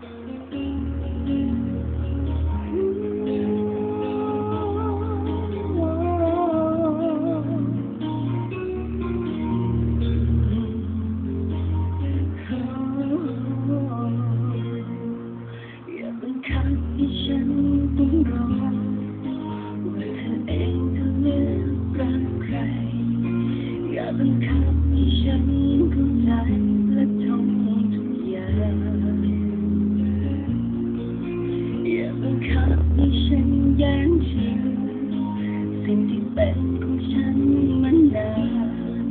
Thank you. เป็นของฉันมานาน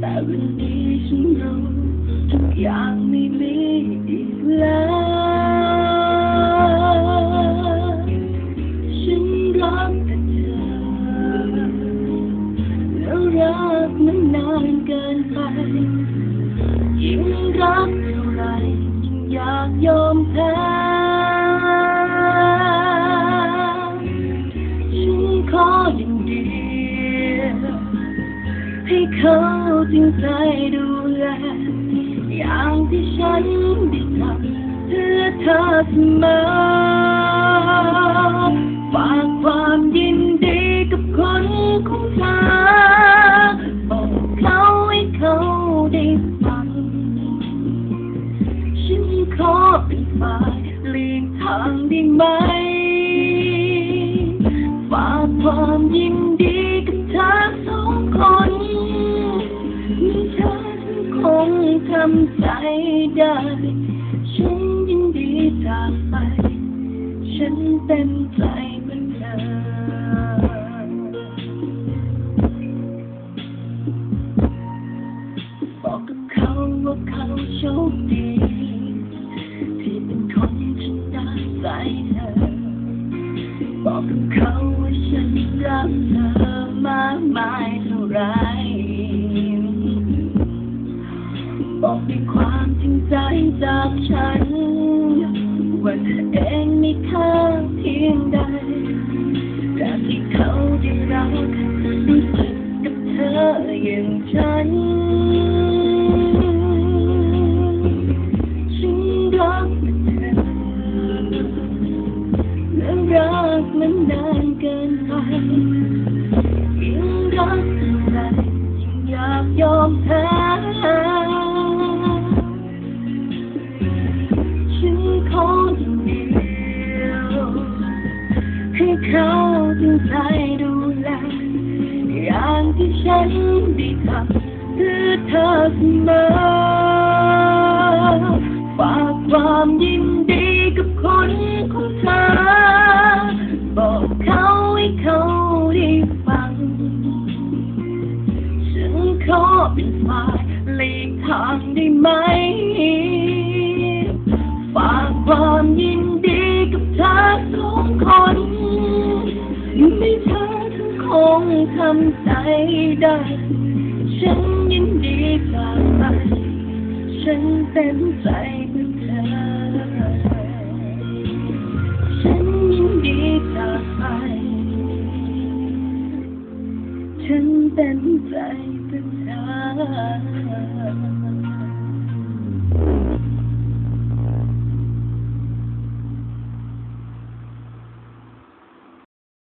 แต่วันนี้ฉันรู้ทุกอย่างไม่มีอีกแล้วฉันรักแต่เธอแล้วรักมันนานเกินไปยิ่งรักเท่าไรยิ่งอยากยอมแพ้ ดูแลอย่างที่ฉันได้ทำเพื่อเธอเสมอฝากความยินดีกับคนของเธอบอกเขาให้เขาได้ฟัง ฉันขอเป็นฝ่ายหลีกทางได้ไหมำใจได้ ฉันยินดีจากไป ฉันเต็มใจเหมือนเธอบอกกับเขาว่าเขาโชคดี ที่เป็นคนชนะใจเธอ บอกกับเขาว่าฉันรักเธอมากมายเท่าไร จากฉันว่าเธอเองมีค่า ที่ฉันได้ทำเพื่อเธอเสมอฝากความยินดีกับคนของเธอ บอกเขาให้เขาได้ฟัง ฉันขอเป็นฝ่ายหลีกทางได้ไหม คงทำใจได้ ฉันยินดีจากไปฉันเต็มใจเพื่อเธอ ฉันยินดีจากไป ฉันเต็มใจเพื่อเธอ